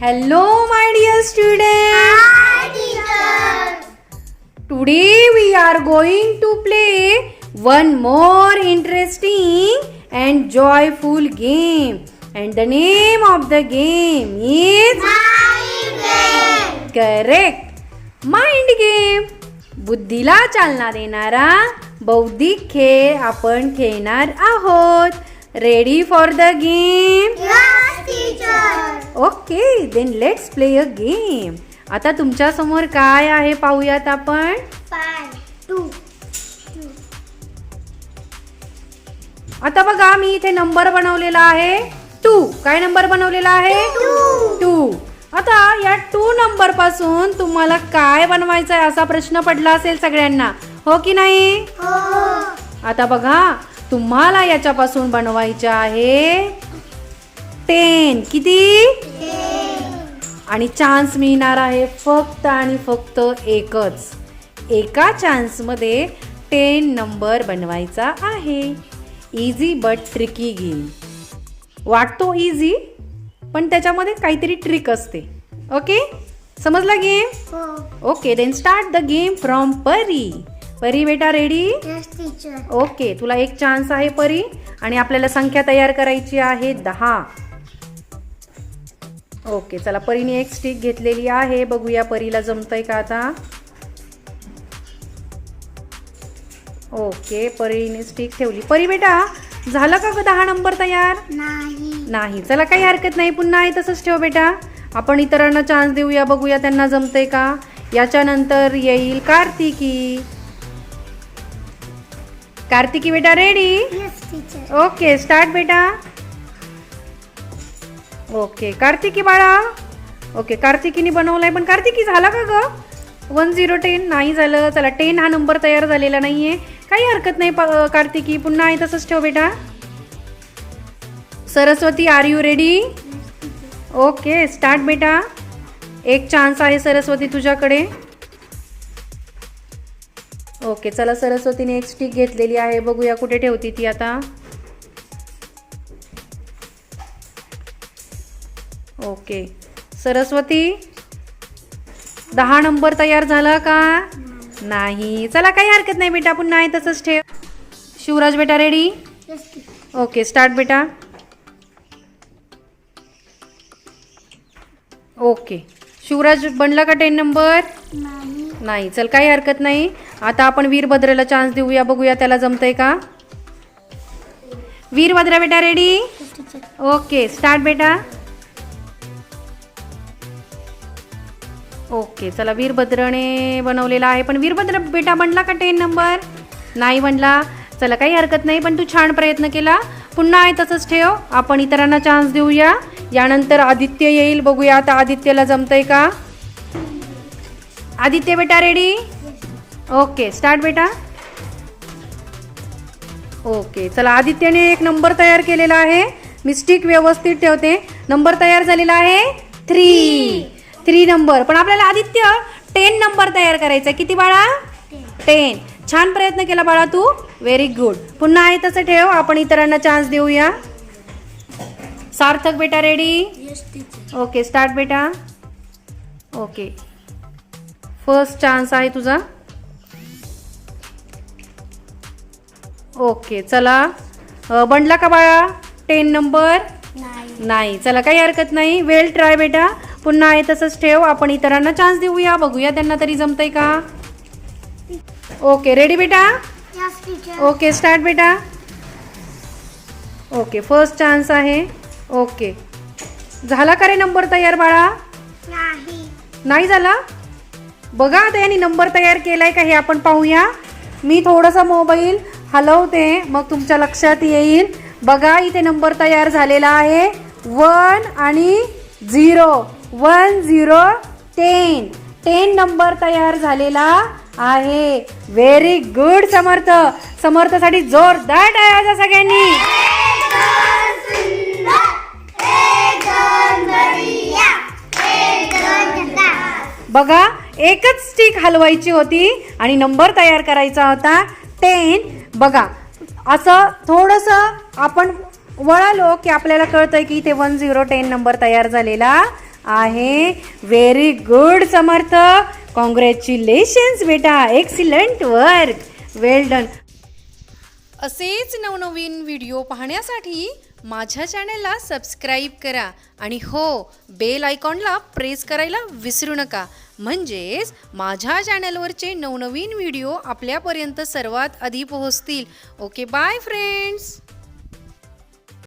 Hello, my dear students. Today we are going to play one more interesting and joyful game. And the name of the game is correct. Mind game. बुद्धीला चालना देणारा बौद्धिक खेळ आपण खेळणार आहोत. Ready for the game okay then let's play a game आता तुमच्यासमोर काय आहे पाहूयात आपण? आता बघा मी इथे नंबर बनवलेला आहे. टू काय नंबर बनवलेला आहे. टू आता या टू नंबरपासून तुम्हाला काय बनवायचं आहे असा प्रश्न पडला असेल सगळ्यांना. हो की नाही? आता बघा तुम्हाला याच्यापासून बनवायचे आहे टेन किती? आणि चान्स मिळणार आहे फक्त आणि फक्त एकच. एका चान्समध्ये टेन नंबर बनवायचा आहे. इझी बट ट्रिकी गेम वाटतो इझी पण त्याच्यामध्ये काहीतरी ट्रिक असते. ओके समजला game okay then start the game from Pari. Pari बेटा रेडी ओके तुला एक चान्स आहे परी. आणि आपल्याला संख्या तयार करायची आहे दहा. ओके चला परीने एक स्टिक घेतलेली आहे. बघूया परीला जमतंय का आता. ओके परीने स्टिक ठेवली. परी बेटा झालं का ग दहा नंबर तयार? नाही. चला काही हरकत नाही पुन्हा आहे तसंच ठेव बेटा. आपण इतरांना चान्स देऊया बघूया त्यांना जमतंय का. याच्यानंतर येईल कार्तिकी. कार्तिकी बेटा रेडी ओके स्टार्ट बेटा. ओके कार्तिकी बाळा. ओके कार्तिकीने बनवलाय पण कार्तिकी झाला का ग? वन झिरो टेन नाही झालं. चला टेन हा नंबर तयार झालेला नाहीये. काही हरकत नाही कार्तिकी. पुन्हा आहे तसंच ठेव बेटा. Saraswati are you ready okay start बेटा. एक चान्स आहे सरस्वती तुझ्याकडे. ओके चला सरस्वतीने एक स्टिक घेतलेली आहे. बघूया कुठे ठेवती ती आता. ओके. सरस्वती दहा नंबर तयार झाला का? नाही. चला काही हरकत नाही बेटा पुन्हा आहे तसंच ठेव. शिवराज बेटा रेडी ओके स्टार्ट बेटा. ओके. शिवराज बनला का टेन नंबर नाही. चल काही हरकत नाही. आता आपण वीरभद्रेला चान्स देऊया. बघूया त्याला जमतंय का? वीरभद्रा बेटा रेडी ओके स्टार्ट बेटा. ओके चला वीरभद्रने बनवलेला आहे. पण वीरभद्र बेटा बनला का टेन नंबर नाही बनला. चला काही हरकत नाही पण तू छान प्रयत्न केला. पुन्हा आहे तसंच ठेव. आपण इतरांना चान्स देऊया. यानंतर आदित्य येईल. बघूया आता आदित्यला जमतंय का? आदित्य बेटा रेडी ओके स्टार्ट बेटा. ओके चला आदित्यने एक नंबर तयार केलेला आहे. मिस्टिक व्यवस्थित ठेवते. नंबर तयार झालेला आहे थ्री थ्री नंबर पण आपल्याला आदित्य टेन नंबर तयार करायचा. किती बाळा? टेन छान प्रयत्न केला बाळा तू. व्हेरी गुड पुन्हा आहे तसं ठेव. आपण इतरांना चान्स देऊया. सार्थक बेटा रेडी ओके स्टार्ट बेटा. ओके. फर्स्ट चान्स आहे तुझा. ओके चला. बनला का बाळा? टेन नंबर नाही. चला काही हरकत नाही. वेल ट्राय बेटा. पुन्हा आहे तसंच ठेव. आपण इतरांना चान्स देऊया. बघूया त्यांना तरी जमतंय का? ओके रेडी बेटा? ओके स्टार्ट बेटा. ओके फर्स्ट चान्स आहे. ओके. झाला का रे नंबर तयार बाळा? नाही. झाला? बघा आता यांनी नंबर तयार केलाय का हे आपण पाहूया. मी थोडासा मोबाईल हलवते मग तुमच्या लक्षात येईल. बघा इथे नंबर तयार झालेला आहे. वन आणि zero. One zero ten. Ten number तयार झालेला आहे. व्हेरी गुड समर्थ. समर्थसाठी जोरदार टाळ्या सगळ्यांनी. बघा एकच स्टिक हलवायची होती आणि नंबर तयार करायचा होता. टेन बघा असं थोडंसं आपण वळालो की आपल्याला कळतंय की इथे वन झिरो टेन नंबर तयार झालेला आहे. Very good Samarth. कॉंग्रॅच्युलेशन्स बेटा. एक्सिलंट वर्क वेल डन असेच नवनवीन व्हिडिओ पाहण्यासाठी माझ्या चॅनेलला सबस्क्राईब करा. आणि हो बेल आयकॉनला प्रेस करायला विसरू नका. म्हणजेच माझ्या चॅनलवरचे नवनवीन व्हिडिओ आपल्यापर्यंत सर्वात आधी पोहोचतील. Okay bye friends